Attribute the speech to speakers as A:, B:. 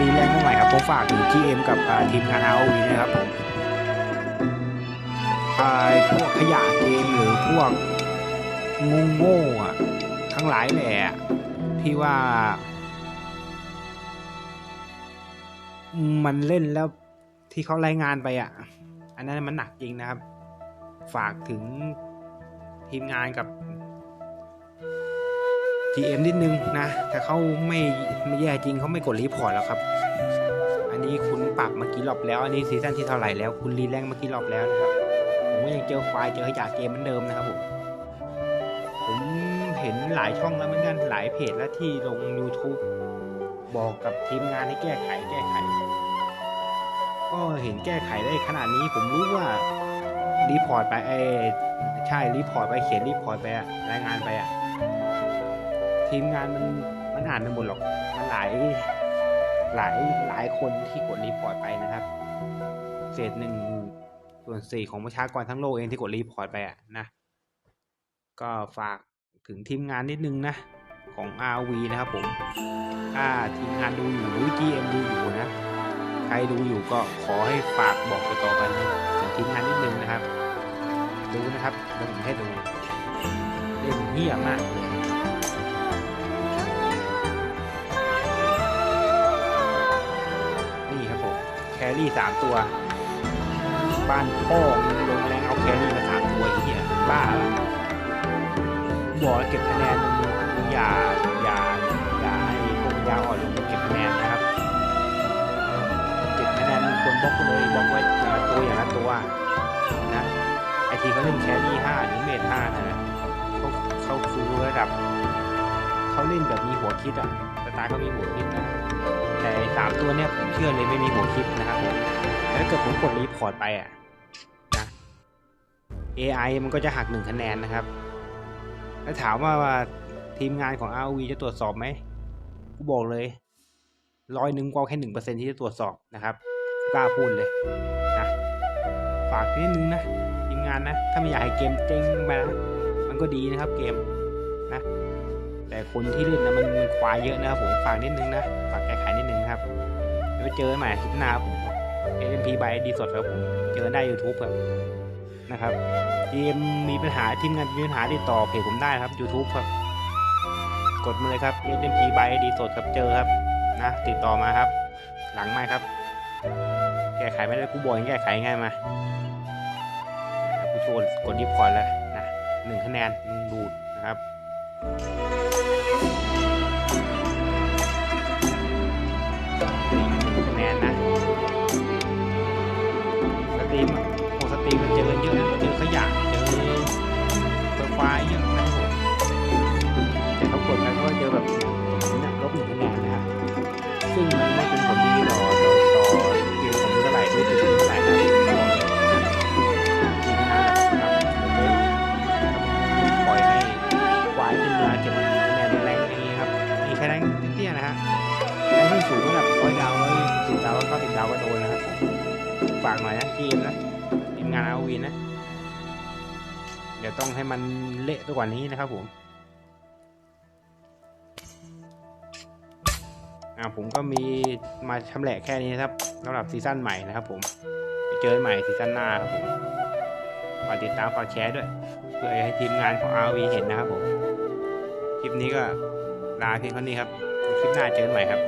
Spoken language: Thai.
A: รีแลงใหม่ผมฝากถึง GM กับทีมงาน ROV นะครับผมพวกขยะเกมหรือพวกงงโง่ทั้งหลายแหละที่ว่า มันเล่นแล้วที่เขารายงานไปอะ อันนั้นมันหนักจริงนะครับ ฝากถึงทีมงานกับ GM นิดนึงนะแต่เขาไม่ไม่แย่จริงเขาไม่กดรีพอร์ตแล้วครับ อันนี้คุณปรับมากี่รอบแล้ว อันนี้ซีซั่นที่เท่าไหร่แล้ว คุณรีแรงมากี่รอบแล้วนะครับผมก็ยังเจอไฟล์เจอขยะเกมเหมือนเดิมนะครับผมผมเห็นหลายช่องแล้วเหมือนกันหลายเพจแล้วที่ลง YouTube บอกกับทีมงานให้แก้ไขแก้ไข ก็เห็นแก้ไขได้ขนาดนี้ผมรู้ว่ารีพอร์ตไปไอ้ใช่รีพอร์ตไปเขียนรีพอร์ตไปอะรายงานไปอะ ทีมงานมันมันอ่านไม่หมดหรอก มันหลายหลายหลายคนที่กดรีพอร์ตไปนะครับ เศษหนึ่งส่วนสี่ของประชากรทั้งโลกเองที่กดรีพอร์ตไปอะนะ ก็ฝากถึงทีมงานนิดนึงนะของ RV นะครับผม ถ้าทีมงานดูอยู่หรือ GM ดูอยู่นะ ใครดูอยู่ก็ขอให้ฝากบอกต่อกันนะถึงทีมงานนิดนึงนะครับ ดูนะครับผมให้ดูเล่นเหี้ยมากเลย รี่สามตัว บ้านพ่อมึงลงแรงเอาแครี่มาสามตัวเหี้ยบ้าละบอกเก็บคะแนนอย่าอย่าอย่าให้พวกยาอ่อนลงมาเก็บคะแนนนะครับเก็บคะแนนมึงควรบล็อกเลยบล็อกไว้อย่างละตัวอย่างละตัวนะไอทีเขาเล่นแครี่ห้าหรือเมทห้านะเขาเขาคือระดับเขาเล่นแบบมีหัวคิดอะสไตล์เขามีหัวคิดนะ ตัวเนี่ยผมเชื่อเลยไม่มีหัวคิดนะครับผมแต่ถ้าเกิดผมกดรีพอร์ตไปอะนะ AI มันก็จะหักหนึ่งคะแนนนะครับ แล้วถามว่าวาทีมงานของ ROV จะตรวจสอบไหมกูบอกเลยร้อยหนึ่งกว่าแค่หนึ่งเปอร์เซ็นที่จะตรวจสอบนะครับกล้าพูดเลยนะฝากนิดนึงนะทีมงานนะ ถ้าไม่อยากให้เกมเจ๊งไปนะมันก็ดีนะครับเกมนะ แต่คนที่เล่นนะมันมันควายเยอะนะครับผมฝากนิดนึงนะฝาก เดี๋ยวไปเจอใหม่คลิปหน้าครับผม AMP by ดีสดครับผมเจอได้ YouTube ครับนะครับทีมมีปัญหาทีมงานมีปัญหาติดต่อเพจผมได้ครับ YouTube ครับ กดมาเลยครับ AMP by ดีสดครับเจอครับนะติดต่อมาครับ หลังไม้ครับ แก้ไขไม่ได้กูบอกแก้ไขง่ายมากูโชว์กดรีพอร์ตแล้วนะหนึ่งคะแนนดูดนะครับ สูงระดับร้อยดาวร้อยสิบดาวเก้าสิบดาวก็โดนนะครับผมฝากหน่อยนะทีมนะทีมงานอาวีนะ เดี๋ยวต้องให้มันเละไปกว่านี้นะครับผมอ่าผมก็มีมาชำแหละแค่นี้นะครับสำหรับซีซั่นใหม่นะครับผมไปเจอกันใหม่ซีซั่นหน้าครับผมฝากติดตามฝากแชร์ด้วย เพื่อให้ทีมงานของ RV เห็นนะครับผม คลิปนี้ก็ลาเพียงเท่านี้ครับ คลิปหน้าเจอกันใหม่ครับ